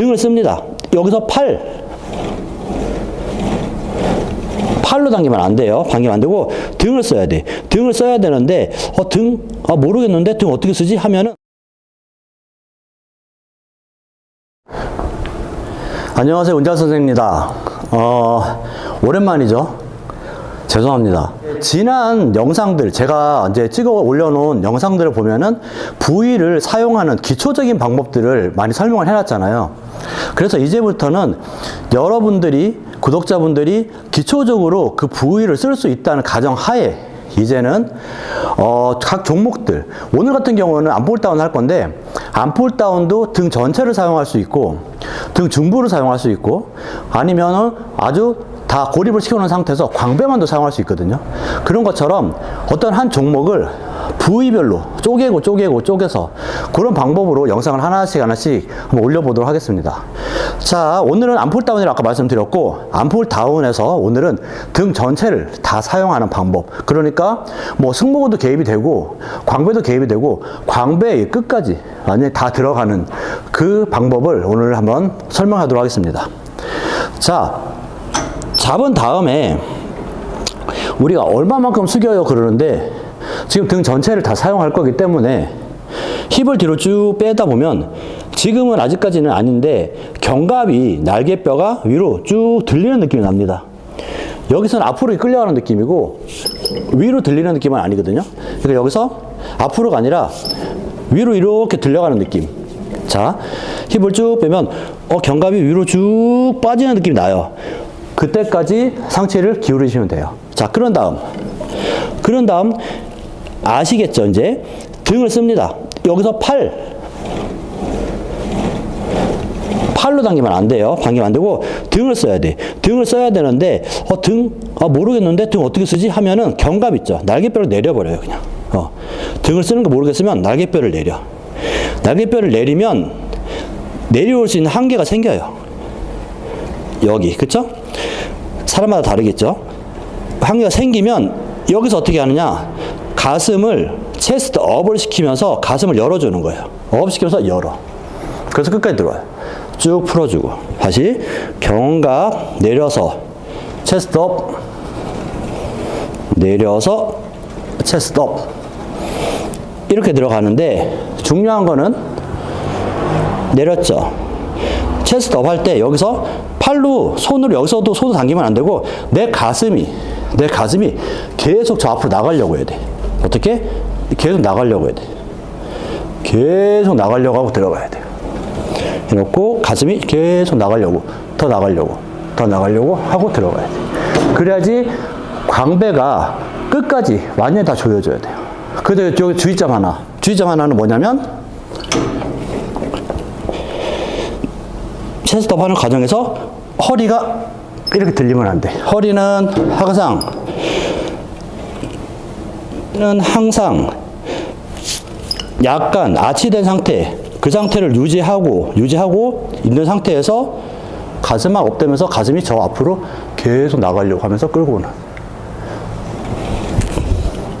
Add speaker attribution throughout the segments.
Speaker 1: 등을 씁니다. 여기서 팔. 팔로 당기면 안 돼요. 당기면 안 되고 등을 써야 돼. 등을 써야 되는데 어, 등 아, 모르겠는데 등 어떻게 쓰지 하면은 안녕하세요. 운자 선생입니다. 어, 오랜만이죠. 죄송합니다. 지난 영상들, 제가 이제 찍어 올려놓은 영상들을 보면은 부위를 사용하는 기초적인 방법들을 많이 설명을 해놨잖아요. 그래서 이제부터는 여러분들이, 구독자분들이 기초적으로 그 부위를 쓸 수 있다는 가정 하에 이제는 어, 각 종목들 오늘 같은 경우는 암폴 다운 할 건데 암폴 다운도 등 전체를 사용할 수 있고 등 중부를 사용할 수 있고 아니면은 아주 다 고립을 시켜놓은 상태에서 광배만도 사용할 수 있거든요. 그런 것처럼 어떤 한 종목을 부위별로 쪼개고 쪼개고 쪼개서 그런 방법으로 영상을 하나씩 하나씩 한번 올려보도록 하겠습니다. 자, 오늘은 암폴 다운이라고 아까 말씀드렸고, 암폴 다운에서 오늘은 등 전체를 다 사용하는 방법. 그러니까 뭐 승모근도 개입이 되고, 광배도 개입이 되고, 광배의 끝까지 완전히 다 들어가는 그 방법을 오늘 한번 설명하도록 하겠습니다. 자, 잡은 다음에 우리가 얼마만큼 숙여요 그러는데 지금 등 전체를 다 사용할 거기 때문에 힙을 뒤로 쭉 빼다 보면 지금은 아직까지는 아닌데 견갑이 날개뼈가 위로 쭉 들리는 느낌이 납니다. 여기서는 앞으로 끌려가는 느낌이고 위로 들리는 느낌은 아니거든요. 그러니까 여기서 앞으로가 아니라 위로 이렇게 들려가는 느낌. 자, 힙을 쭉 빼면 어, 견갑이 위로 쭉 빠지는 느낌이 나요. 그때까지 상체를 기울이시면 돼요. 자, 그런 다음. 그런 다음, 아시겠죠? 이제 등을 씁니다. 여기서 팔. 팔로 당기면 안 돼요. 당기면 안 되고 등을 써야 돼. 등을 써야 되는데 어, 등 아, 모르겠는데 등 어떻게 쓰지 하면은 견갑 있죠. 날개뼈를 내려버려요 그냥. 어. 등을 쓰는 거 모르겠으면 날개뼈를 내려. 날개뼈를 내리면 내려올 수 있는 한계가 생겨요. 여기 그쵸? 사람마다 다르겠죠. 한계가 생기면 여기서 어떻게 하느냐? 가슴을 체스트 업을 시키면서 가슴을 열어주는 거예요. 업 시키면서 열어. 그래서 끝까지 들어와요. 쭉 풀어주고 다시 견갑 내려서 체스트 업 내려서 체스트 업 이렇게 들어가는데 중요한 거는 내렸죠. 체스트 업 할 때 여기서 팔로 손으로 여기서도 손을 당기면 안 되고 내 가슴이 내 가슴이 계속 저 앞으로 나가려고 해야 돼. 어떻게? 계속 나가려고 해야 돼. 계속 나가려고 하고 들어가야 돼. 해놓고 가슴이 계속 나가려고 더 나가려고 더 나가려고 하고 들어가야 돼. 그래야지 광배가 끝까지 완전히 다 조여져야 돼요. 근데 여기 주의점 하나. 주의점 하나는 뭐냐면 하는 과정에서 허리가 이렇게 들리면 안 돼. 허리는 항상 는 항상 약간 아치된 상태, 그 상태를 유지하고 유지하고 있는 상태에서 가슴만 업되면서 가슴이 저 앞으로 계속 나가려고 하면서 끌고 오는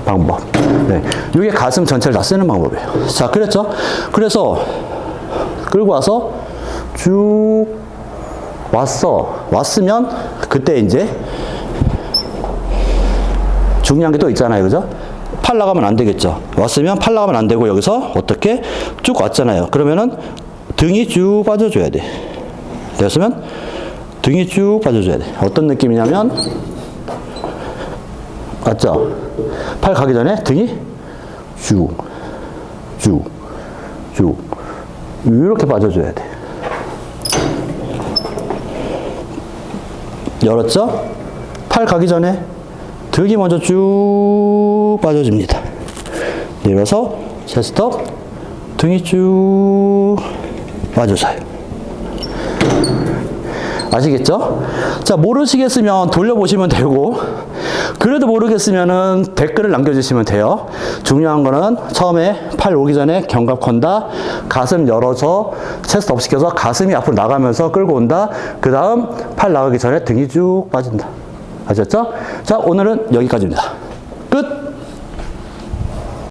Speaker 1: 방법. 네, 이게 가슴 전체를 다 쓰는 방법이에요. 자, 그랬죠? 그래서 끌고 와서 쭉 왔어. 왔으면 그때 이제 중요한 게 또 있잖아요. 그죠? 팔 나가면 안 되겠죠. 왔으면 팔 나가면 안 되고 여기서 어떻게 쭉 왔잖아요. 그러면은 등이 쭉 빠져줘야 돼. 됐으면 등이 쭉 빠져줘야 돼. 어떤 느낌이냐면 맞죠? 팔 가기 전에 등이 쭉, 쭉, 쭉 이렇게 빠져줘야 돼. 열었죠? 팔 가기 전에 등이 먼저 쭉 빠져줍니다. 내려서 체스트업 등이 쭉 빠져줘요. 아시겠죠? 자, 모르시겠으면 돌려보시면 되고, 그래도 모르겠으면은 댓글을 남겨주시면 돼요. 중요한 거는 처음에 팔 오기 전에 견갑 건다, 가슴 열어서 체스트 업 시켜서 가슴이 앞으로 나가면서 끌고 온다, 그 다음 팔 나가기 전에 등이 쭉 빠진다. 아셨죠? 자, 오늘은 여기까지입니다. 끝!